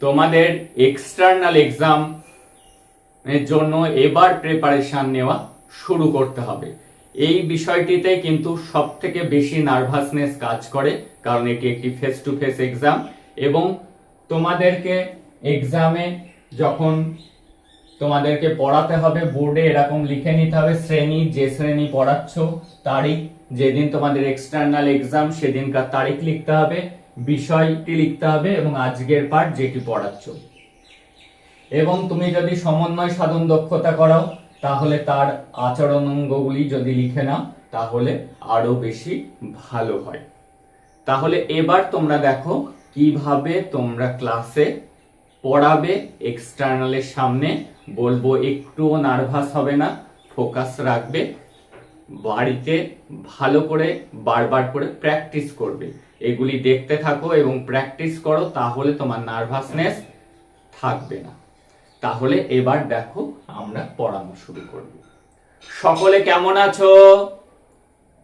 তোমাদের external exam এর জন্য এবার প্রিপারেশন নেওয়া শুরু করতে হবে। এই বিষয়টিতে কিন্তু সব থেকে বেশি নার্ভাসনেস কাজ করে, কারণ এটি একটি ফেস টু ফেস এক্সাম এবং তোমাদেরকে এক্সামে যখন তোমাদেরকে পড়াতে হবে বোর্ডে এরকম লিখে নিতে হবে, শ্রেণি, যে শ্রেণি পড়াচ্ছ, তারিখ, যেদিন তোমাদের এক্সটার্নাল এক্সাম সেদিনকার তারিখ লিখতে হবে। বিষয়টি লিখতে হবে এবং আজকের পার্ট যেটি পড়াচ্ছ। এবং তুমি যদি সমন্বয় সাধন দক্ষতা করাও, তাহলে তার আচরণ অঙ্গগুলি যদি লিখে নাও, তাহলে আরও বেশি ভালো হয়। তাহলে এবার তোমরা দেখো কীভাবে তোমরা ক্লাসে পড়াবে এক্সটার্নালের সামনে। বলব একটুও নার্ভাস হবে না ফোকাস রাখবে। বাড়িতে ভালো করে বারবার করে প্র্যাকটিস করবে। এগুলি দেখতে থাকো এবং প্র্যাকটিস করো, তাহলে তোমার নার্ভাসনেস থাকবে না। তাহলে এবার দেখো আমরা পড়ানো শুরু করব। সকলে কেমন আছো?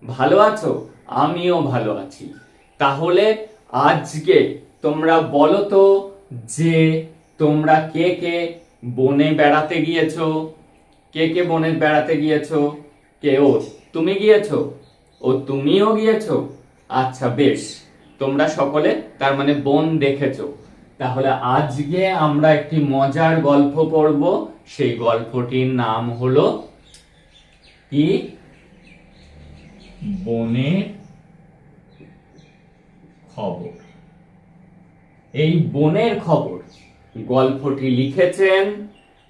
ভালো আছো? আমিও ভালো আছি। তাহলে আজকে তোমরা বলো তো যে তোমরা কে কে বনে বেড়াতে গিয়েছো? কে কে বনে বেড়াতে গিয়েছো? কে ও তুমি গিয়েছো? ও তুমিও গিয়েছো? আচ্ছা বেশ। তোমরা সকলে তার মানে বোন দেখেছ। তাহলে আজকে আমরা একটি মজার গল্প পড়ব। সেই গল্পটির নাম হলো কি? বনের খবর। এই বনের খবর। গল্পটি লিখেছেন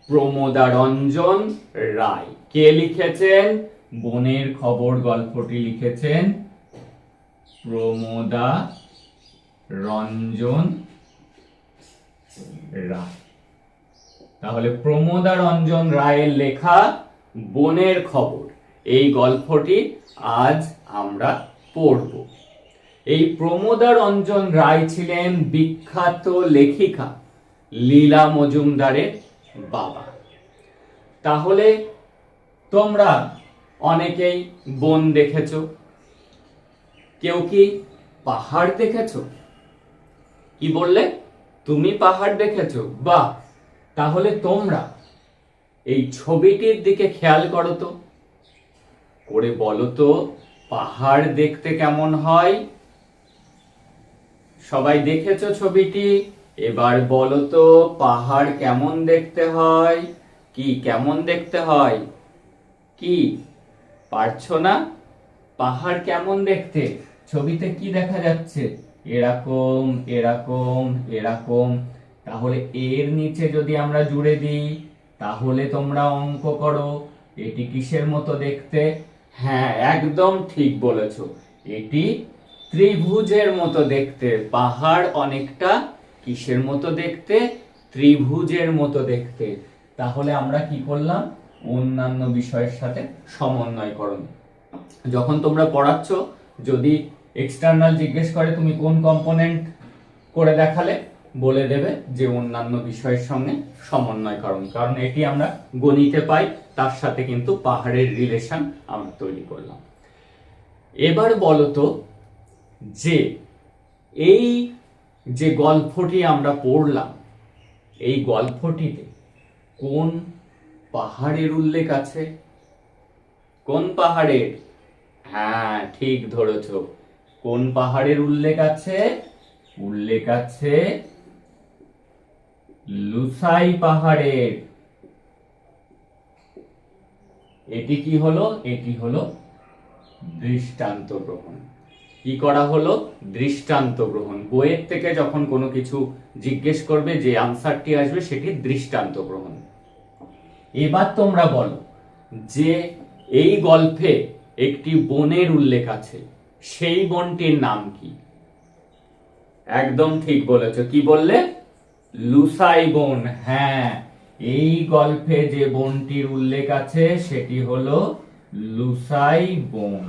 প্রমোদা রঞ্জন রায়। কে লিখেছেন? বনের খবর গল্পটি লিখেছেন প্রমোদা রঞ্জন রায় তাহলে প্রমোদা রঞ্জন রায়ের লেখা বনের খবর। এই গল্পটি আজ আমরা পড়ব। এই প্রমোদা রঞ্জন রায় ছিলেন বিখ্যাত লেখিকা, লীলা মজুমদারের বাবা। তাহলে তোমরা অনেকেই বন দেখেছ? কেউ কি পাহাড় দেখেছ? কি বললে? তুমি পাহাড় দেখেছ? বাহ, তাহলে তোমরা এই ছবিটির দিকে খেয়াল করো তো। করে বলো তো, পাহাড় দেখতে কেমন হয়? সবাই দেখেছ ছবিটি? এবার বলো তো, পাহাড় কেমন দেখতে হয়? কি কেমন দেখতে হয়? কি পারছ না? পাহাড় কেমন দেখতে? ছবিতে কি দেখা যাচ্ছে? এরকম এরকম এরকম। তাহলে এর নিচে যদি আমরা জুড়ে দিই, তাহলে তোমরা অঙ্ক করো। এটি কিসের মতো দেখতে? হ্যাঁ একদম ঠিক বলেছ। এটি ত্রিভুজের মতো দেখতে। পাহাড় অনেকটা কিসের মতো দেখতে? ত্রিভুজের মতো দেখতে। তাহলে আমরা কি করলাম? অন্যান্য বিষয়ের সাথে সমন্বয়করণ। যখন তোমরা পড়াচ্ছ, যদি এক্সটার্নাল জিজ্ঞেস করে, তুমি কোন কম্পোনেন্ট করে দেখালে, বলে দেবে যে অন্যান্য বিষয়ের সঙ্গে সমন্বয়করণ। কারণ এটি আমরা গণিতে পাই, তার সাথে কিন্তু পাহাড়ের রিলেশন আমরা তৈরি করলাম। এবার বলো তো যে, এই যে গল্পটি আমরা পড়লাম, এই গল্পটিতে কোন পাহাড়ের উল্লেখ আছে? কোন পাহাড়ের? হ্যাঁ ঠিক ধরেছ। কোন পাহাড়ের উল্লেখ আছে? উল্লেখ আছে লুসাই পাহাড়ের। এটি কি হলো? এটি হলো দৃষ্টান্ত গ্রহণ। কি করা হলো? দৃষ্টান্ত গ্রহণ। বইয়ের থেকে যখন কোনো কিছু জিজ্ঞেস করবে, যে আনসারটি আসবে, সেটি দৃষ্টান্ত গ্রহণ। এবার তোমরা বলো যে এই গল্পে একটি বনের উল্লেখ আছে। সেই বনটির নাম কি? একদম ঠিক বলেছ। কি বললে? লুসাই বন। হ্যাঁ এই গল্পে যে বনটির উল্লেখ আছে, সেটি হলো লুসাই বন।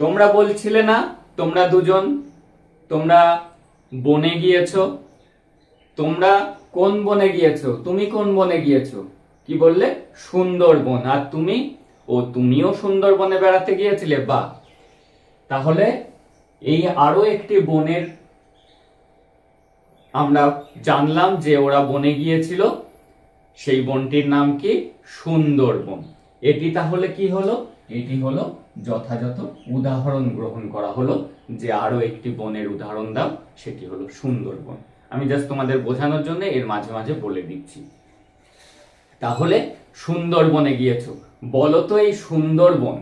তোমরা বলছিলে না? তোমরা দুজন? তোমরা বনে গিয়েছো? তোমরা কোন বনে গিয়েছো? তুমি কোন বনে গিয়েছো? কি বললে? সুন্দরবন। আর তুমি? ও, তুমিও সুন্দরবনে বেড়াতে গিয়েছিলে? বা। তাহলে এই আরও একটি বনের আমরা জানলাম যে ওরা বনে গিয়েছিল। সেই বনটির নাম কি? সুন্দরবন। এটি তাহলে কি হলো? এটি হলো যথাযথ উদাহরণ গ্রহণ করা হলো যে আরও একটি বনের উদাহরণ দাও, সেটি হলো সুন্দরবন। আমি জাস্ট তোমাদের বোঝানোর জন্য এর মাঝে মাঝে বলে দিচ্ছি। তাহলে সুন্দরবনে গিয়েছো। বলো তো এই সুন্দরবন,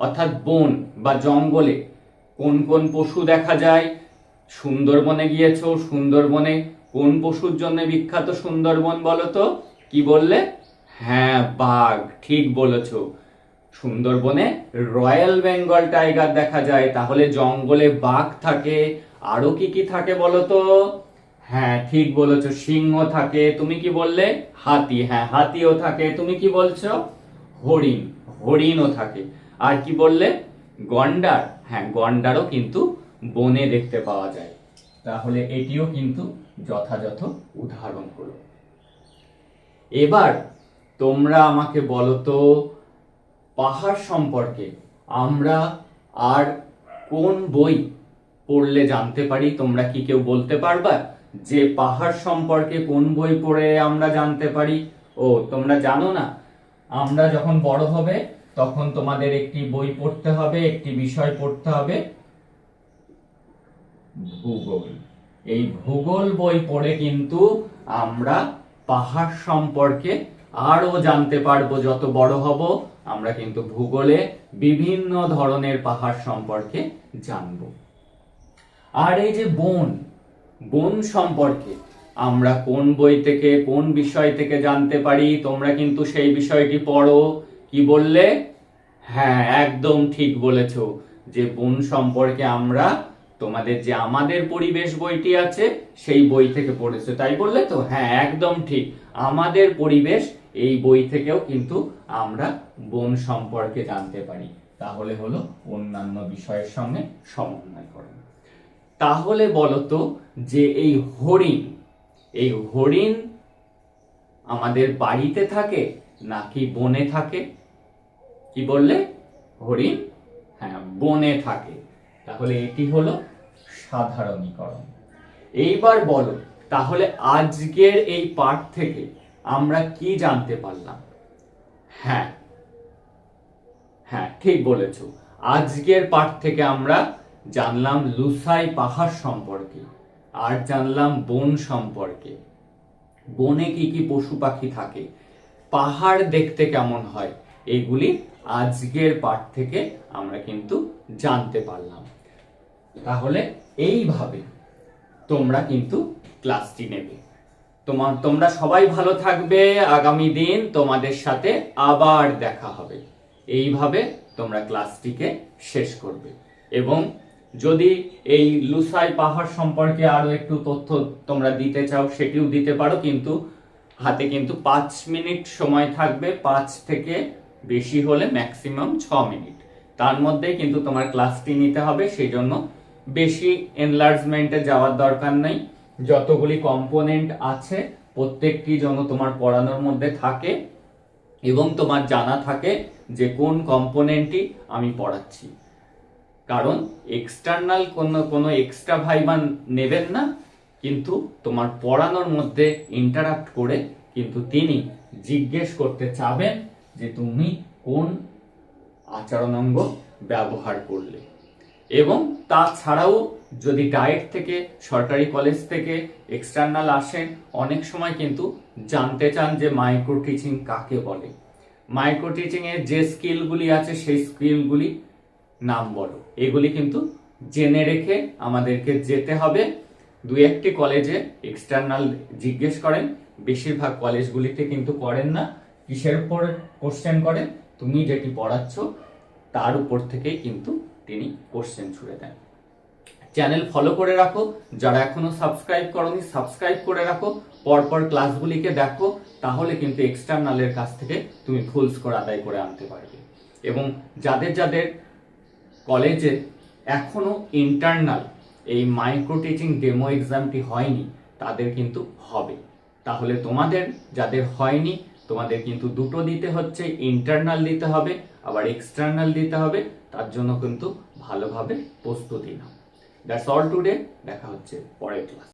অর্থাৎ বন বা জঙ্গলে কোন কোন পশু দেখা যায়? সুন্দরবনে গিয়েছো, সুন্দরবনে কোন পশুর জন্য বিখ্যাত সুন্দরবন বলো তো? কি বললে? হ্যাঁ বাঘ, ঠিক বলেছ। সুন্দরবনে রয়্যাল বেঙ্গল টাইগার দেখা যায়। তাহলে জঙ্গলে বাঘ থাকে, আরও কি কি থাকে বলো তো? হ্যাঁ ঠিক বলেছ, সিংহ থাকে, তুমি কি বললে? হাতি হ্যাঁ হাতিও থাকে, তুমি কি বলছো? হরিণ, হরিণও থাকে। আর কি বললে? গন্ডার হ্যাঁ গন্ডারও কিন্তু বনে দেখতে পাওয়া যায়। তাহলে এটিও কিন্তু যথাযথ উদাহরণ হলো। এবার তোমরা আমাকে বলো তো, পাহাড় সম্পর্কে আমরা আর কোন বই পড়লে জানতে পারি? তোমরা কি কেউ বলতে পারবা? যে পাহাড় সম্পর্কে কোন বই পড়ে আমরা জানতে পারি? ও তোমরা জানো না? আমরা যখন বড় হবে তখন তোমাদের একটি বই পড়তে হবে একটি বিষয় পড়তে হবে। ভূগোল। এই ভূগোল বই পড়ে কিন্তু আমরা পাহাড় সম্পর্কে আরও জানতে পারব। যত বড় হব আমরা কিন্তু ভূগোলে বিভিন্ন ধরনের পাহাড় সম্পর্কে জানব। আর এই যে বন বন সম্পর্কে। আমরা কোন বই থেকে, কোন বিষয় থেকে জানতে পারি, তোমরা কিন্তু সেই বিষয়টি পড়ো। কি বললে? হ্যাঁ একদম ঠিক বলেছ যে বন সম্পর্কে আমরা তোমাদের যে আমাদের পরিবেশ বইটি আছে, সেই বই থেকে পড়েছো। তাই বললে তো? হ্যাঁ একদম ঠিক। আমাদের পরিবেশ, এই বই থেকেও কিন্তু আমরা বন সম্পর্কে জানতে পারি। তাহলে হলো অন্যান্য বিষয়ের সঙ্গে সমন্বয় করো। তাহলে বলতো যে এই হরিণ এই হরিণ আমাদের বাড়িতে থাকে নাকি বনে থাকে? কি বললে? হরিণ? হ্যাঁ বনে থাকে। তাহলে এটি হলো সাধারণীকরণ। এইবার বলো, তাহলে আজকের এই পাঠ থেকে আমরা কি জানতে পারলাম? হ্যাঁ হ্যাঁ ঠিক বলেছ। আজকের পাঠ থেকে আমরা জানলাম লুসাই পাহাড় সম্পর্কে, আর জানলাম বন সম্পর্কে। বনে কি কি পশু পাখি থাকে, পাহাড় দেখতে কেমন হয়, এগুলি আজকের পাঠ থেকে আমরা কিন্তু জানতে পারলাম। তাহলে এইভাবে তোমরা কিন্তু ক্লাসটি নেবে। তোমার তোমরা সবাই ভালো থাকবে, আগামী দিন তোমাদের সাথে আবার দেখা হবে। এইভাবে তোমরা ক্লাসটিকে শেষ করবে। এবং যদি এই লুসাই পাহাড় সম্পর্কে আরও একটু তথ্য তোমরা দিতে চাও, সেটিও দিতে পারো, কিন্তু হাতে কিন্তু পাঁচ মিনিট সময় থাকবে, পাঁচ থেকে বেশি হলে ম্যাক্সিমাম ছ মিনিট। তার মধ্যে কিন্তু তোমার ক্লাসটি নিতে হবে সেই জন্য বেশি এনলার্জমেন্টে যাওয়ার দরকার নেই। যতগুলি কম্পোনেন্ট আছে, প্রত্যেকটি যেন তোমার পড়ানোর মধ্যে থাকে এবং তোমার জানা থাকে যে কোন কম্পোনেন্টটি আমি পড়াচ্ছি। কারণ এক্সটার্নাল কোনো কোনো এক্সট্রা ভাইবান নেবেন না, কিন্তু তোমার পড়ানোর মধ্যে ইন্টারাক্ট করে কিন্তু তিনি জিজ্ঞেস করতে চাবেন যে তুমি কোন আচরণাঙ্গ ব্যবহার করলে। এবং তাছাড়াও যদি ডায়েট থেকে, সরকারি কলেজ থেকে এক্সটার্নাল আসেন, অনেক সময় কিন্তু জানতে চান যে মাইক্রো টিচিং কাকে বলে। মাইক্রো টিচিং এর যে স্কিলগুলি আছে, সেই স্কিলগুলি নাম বলো। এগুলি কিন্তু জেনে রেখে আমাদেরকে যেতে হবে। দুই একটি কলেজে এক্সটার্নাল জিজ্ঞেস করেন। বেশিরভাগ কলেজগুলিতে কিন্তু করেন না। কিসের উপর কোশ্চেন করেন? তুমি যেটি পড়াচ্ছ, তার উপর থেকেই কিন্তু তিনি কোশ্চেন ছুড়ে দেন। চ্যানেল ফলো করে রাখো। যারা এখনও সাবস্ক্রাইব করনি সাবস্ক্রাইব করে রাখো। পরপর ক্লাসগুলিকে দেখো। তাহলে কিন্তু এক্সটার্নালের কাছ থেকে তুমি ফুল স্কোর আদায় করে আনতে পারবে। এবং যাদের যাদের কলেজে এখনও ইন্টারনাল এই মাইক্রো টিচিং ডেমো এক্সামটি হয়নি, তাদের কিন্তু হবে। তাহলে তোমাদের যাদের হয়নি, তোমাদের কিন্তু দুটো দিতে হচ্ছে ইন্টারনাল দিতে হবে, আবার এক্সটার্নাল দিতে হবে, তার জন্য কিন্তু ভালোভাবে প্রস্তুতি নাও। দ্যাটস অল টুডে দেখা হচ্ছে পরের ক্লাস